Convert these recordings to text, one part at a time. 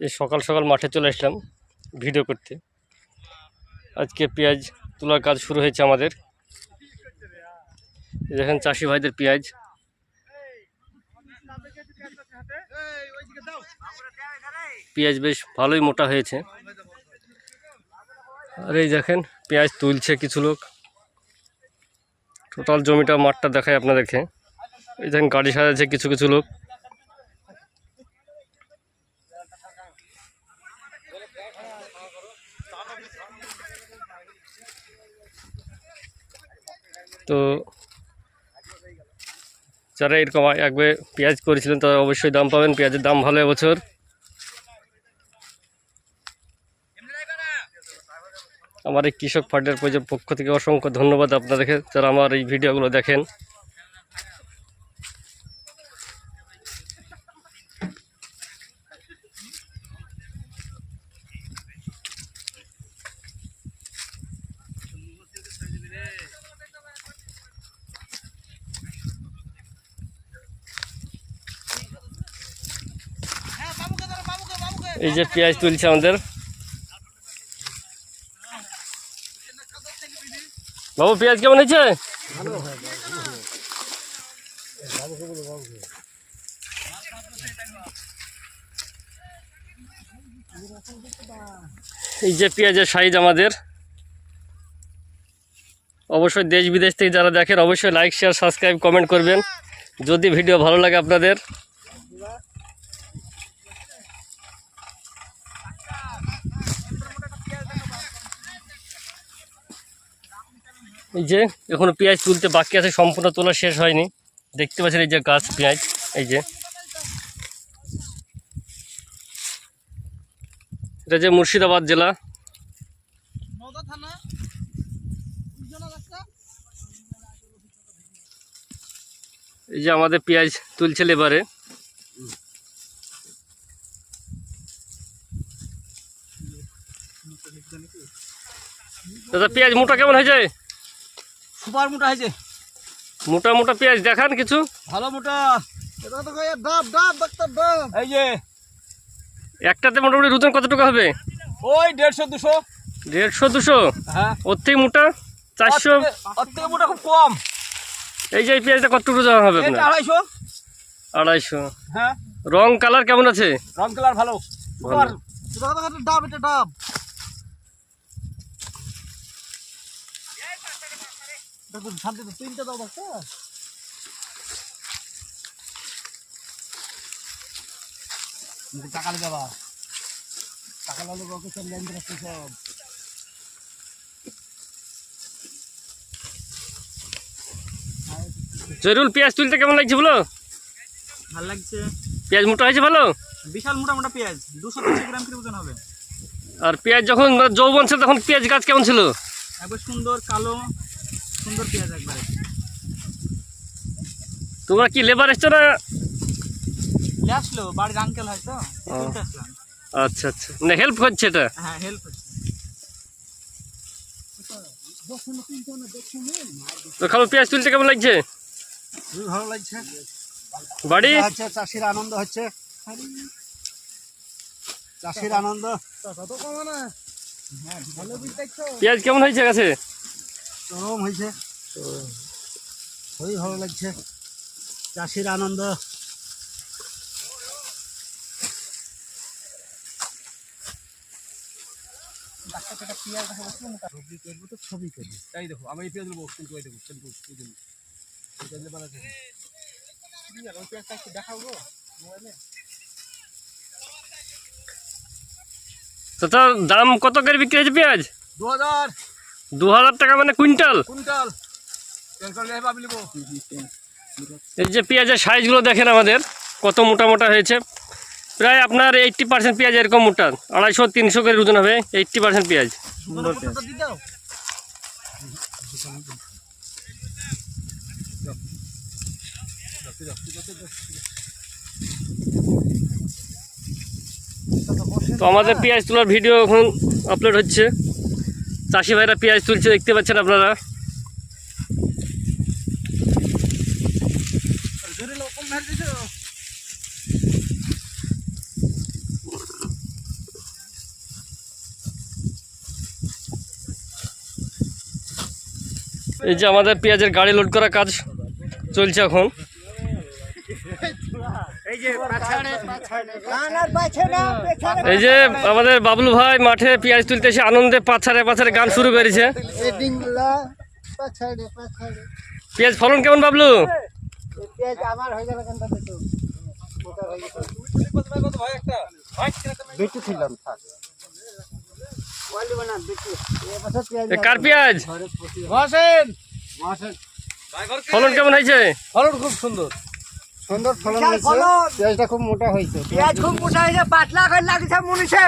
এই সকাল সকাল মাঠে চলে আসলাম ভিডিও করতে। আজকে পেঁয়াজ তোলার কাজ শুরু হয়েছে আমাদের। দেখেন চাষি ভাইদের পেঁয়াজ। পেঁয়াজ বেশ ভালোই মোটা হয়েছে। আর এই দেখেন পেঁয়াজ তুলছে কিছু লোক। টোটাল জমিটা মাঠটা দেখায় আপনাদেরকে। এই দেখেন গাড়ি সাজাচ্ছে কিছু কিছু লোক। তো যারা এরকম একবার পেঁয়াজ করেছিলেন, তারা অবশ্যই দাম পাবেন। পেঁয়াজের দাম ভালো এবছর। আমার এই কৃষক পক্ষ- পক্ষ থেকে অসংখ্য ধন্যবাদ আপনাদেরকে, যারা আমার এই ভিডিওগুলো দেখেন। এই যে পেঁয়াজ তুলছে আমাদের। বাবু, পেঁয়াজ কেমন হয়েছে? এই যে পেঁয়াজের সাইজ আমাদের। অবশ্যই দেশ বিদেশ থেকে যারা দেখেন, অবশ্যই লাইক শেয়ার সাবস্ক্রাইব কমেন্ট করবেন। যদি ভিডিও ভালো লাগে আপনাদের। এই যে, এখনও পেঁয়াজ তুলতে বাকি আছে, সম্পূর্ণ তোলা শেষ হয়নি। দেখতে পাচ্ছেন এই যে গাছ পেঁয়াজ, এই যে। এটা যে মুর্শিদাবাদ জেলা। এই যে আমাদের পেঁয়াজ তুলছে লেবারে। দাদা, পেঁয়াজ মোটা কেমন হয়েছে? সুপার মোটা হয়েছে। মোটা মোটা পেঁয়াজ দেখান কিছু। ভালো মোটা। ডাব ডাব ডাক্তার ডাব। এই যে একটাতে মোটামুটি রুতন কত টাকা হবে? ওই দেড়শো দুশো। দেড়শো দুশো? হ্যাঁ। ওর থেকে মোটা চারশো? ওর থেকে- মোটা খুব কম। এই যে এই পেঁয়াজটা কত রুজন হবে আড়াইশো। আড়াইশো। হ্যাঁ। রং কালার কেমন আছে? রং কালার ভালো। ভালো। ডাব এটা ডাব। শান্তি তো তিনটে দাও ডাক্তার সব সব। জরুল পেঁয়াজ তুলতে কেমন লাগছে বলো? ভালো লাগছে। পেঁয়াজ মোটা হয়েছে ভালো? বিশাল মোটা মোটা পেঁয়াজ দুশো তিনশো গ্রাম করে ওজন হবে। আর পেঁয়াজ যখন যৌবন ছিল তখন পেঁয়াজ গাছ কেমন ছিল? একবার সুন্দর কালো সুন্দর পেঁয়াজ একবারে। তোমরা কি লেবার এসছো না? আসলো বাড়ির আঙ্কেল। তুলতে আসলাম। আচ্ছা আচ্ছা। মানে হেল্প করছে এটা? হ্যাঁ হেল্প হচ্ছে। তো খালো পেঁয়াজ তুলতে কেমন লাগছে? ভালো লাগছে। বাড়ি? হচ্ছে চাষির আনন্দ হচ্ছে। চাষির আনন্দ। পেঁয়াজ কেমন হয়েছে গাছে? চরম হয়েছে। খুবই ভালো লাগছে। চাষির আনন্দ। ছবি করব তো ছবি করব। তাই দেখো আমি পেঁয়াজ নেব কিন্তু ওই দেখো কিন্তু এই দেখো। পেঁয়াজ নেবার ওই পেঁয়াজটা একটু দেখাও মোবাইলে। তো তার দাম কত করে বিক্রি হয়েছে পেঁয়াজ? দু হাজার। দু হাজার টাকা মানে কুইন্টাল? এই যে পেঁয়াজের সাইজগুলো দেখেন আমাদের কত মোটা মোটা হয়েছে। প্রায় আপনার এইট্টি পার্সেন্ট পেঁয়াজ এরকম মোটা। আড়াইশো তিনশো করে ওজন হবে এইট্টি পার্সেন্ট পেঁয়াজ। তো আমাদের পেঁয়াজ তোলার ভিডিও এখন আপলোড হচ্ছে। চাষি ভাইরা পেঁয়াজ তুলছে, দেখতে পাচ্ছেন আপনারা? এই যে আমাদের পেঁয়াজের গাড়ি লোড করা কাজ চলছে এখন। এই যে আমাদের বাবলু ভাই মাঠে পেঁয়াজ তুলতে এসে আনন্দে পাছাড়ে পাছাড়ে গান শুরু করেছে। পেঁয়াজ ফলন কেমন বাবলু? কার পেঁয়াজ? ফলন কেমন হয়েছে? ফলন খুব সুন্দর। সুন্দর ফলন হয়েছে। পেঁয়াজটা খুব মোটা হয়েছে। পেঁয়াজ খুব মোটা হয়েছে পাতলা করে লাগছে মনীষে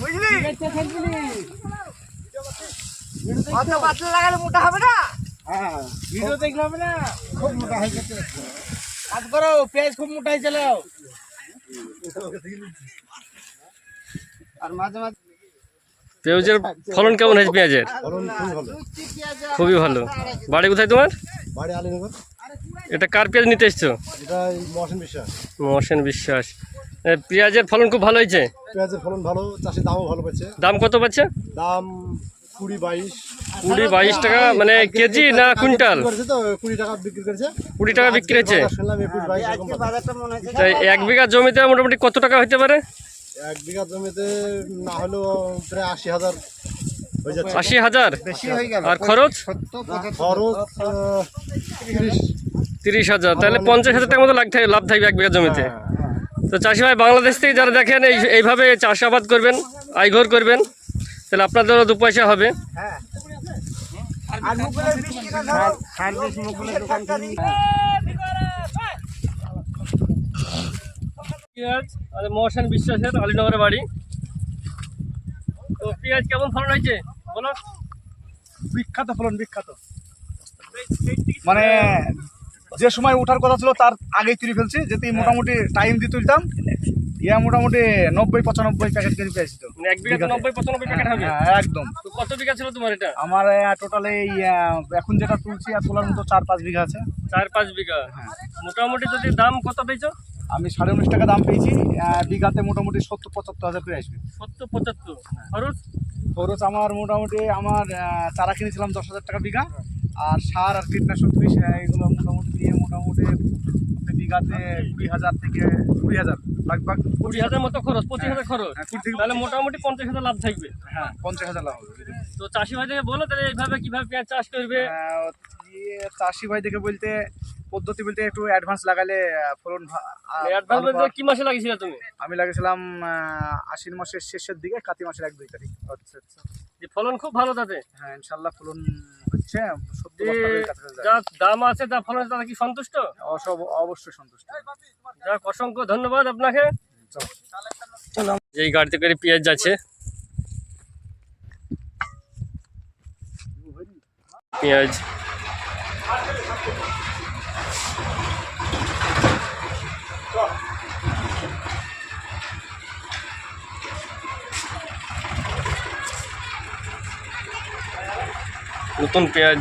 বুঝলি? অত পাতলা লাগালে মোটা হবে না? হ্যাঁ ভিডিও দেখলাম না? খুব মোটা হয়েছে কাজ করো পেঁয়াজ খুব মোটা হয়েছিল আর মাঝে মাঝে পেঁয়াজের ফলন কেমন হয়েছে পেঁয়াজের? ফলন খুব খুবই ভালো। বাড়ি কোথায় তোমার? বাড়ি আলিনগর। এটা কার পেঁয়াজ নিতে এসছো? এটা বিশ্বাস। মহসেন বিশ্বাস। পেঁয়াজের ফলন খুব ভালো হয়েছে? পেঁয়াজের ফলন ভালো চাষের দামও ভালো পাচ্ছে। দাম কত পাচ্ছে? দাম কুড়ি বাইশ। কুড়ি বাইশ টাকা মানে কেজি না কুইন্টাল? কুড়ি টাকা বিক্রি করেছে। কুড়ি টাকা মনে তাই এক বিঘা জমিতে মোটামুটি কত টাকা হতে পারে? এক বিঘা জমিতে না হলেও প্রায় আশি হাজার আশি হাজার? বেশি হয়ে গেল। আর খরচ? খরচ তিরিশ হাজার তাহলে পঞ্চাশ হাজার টাকার মতো লাগ থাকবে লাভ থাকবে এক বিঘা জমিতে। তো চাষি ভাই বাংলাদেশ থেকে যারা দেখেন এই এইভাবে চাষাবাদ করবেন আইঘর করবেন তাহলে আপনাদেরও দু পয়সা হবে। আর মহসেন বিশ্বাসের আলীনগরের বাড়ি। তো পেঁয়াজ কেমন ফলন হয়েছে? বলো। বিখ্যাত ফলন বিখ্যাত। মানে যে সময় ওঠার কথা ছিল তার আগেই তুলে ফেলছি। যেতে মোটামুটি টাইম দিয়ে তুলতাম ইয়া মোটামুটি নব্বই পঁচানব্বই প্যাকেট কেজি পেয়েছি তো মানে এক বিঘা নব্বই পঁচানব্বই প্যাকেট হবে? হ্যাঁ, একদম। তো কত বিঘা ছিল তোমার এটা? আমার টোটালে এখন যেটা তুলছি আর তোলার মতো চার পাঁচ বিঘা আছে। চার পাঁচ বিঘা? মোটামুটি যদি দাম কত পেয়েছ? আমি সাড়ে উনিশ টাকা দাম পেয়েছি বিঘাতে মোটামুটি সত্তর পঁচাত্তর হাজার করে আসবে। সত্তর পঁচাত্তর? খরচ? খরচ আমার মোটামুটি আমার চারা কিনেছিলাম দশ হাজার টাকা বিঘা আর সার আর কীটনাশক বিষ এগুলো মোটামুটি মোটামুটি আপনি বিঘাতে কুড়ি হাজার থেকে কুড়ি হাজার লাগভাগ কুড়ি হাজার মতো খরচ পঁচিশ হাজার খরচ। হ্যাঁ, কুড়ি থেকে তাহলে মোটামুটি পঞ্চাশ হাজার লাভ থাকবে। হ্যাঁ পঞ্চাশ হাজার লাভ হবে তো চাষি ভাইদেরকে বলো তাহলে এইভাবে কীভাবে পেঁয়াজ চাষ করবে? দিয়ে চাষি ভাই দেখে বলতে পদ্ধতি বলতে একটু অ্যাডভান্স লাগালে ফলন কি মাসে লাগিয়েছিলে তুমি? আমি লাগিয়েছিলাম আশ্বিন মাসের শেষের দিকে কাতি মাসের এক দুই তারিখ। আচ্ছা আচ্ছা। যে ফলন খুব ভালো তাতে। হ্যাঁ ইনশাল্লাহ ফলন হচ্ছে দাম। আছে যা ফলন আছে তাতে কি সন্তুষ্ট? অবশ্যই সন্তুষ্ট। যাক অসংখ্য ধন্যবাদ আপনাকে। যেই গাড়িতে করে পেঁয়াজ যাচ্ছে। পেঁয়াজ। নতুন পেঁয়াজ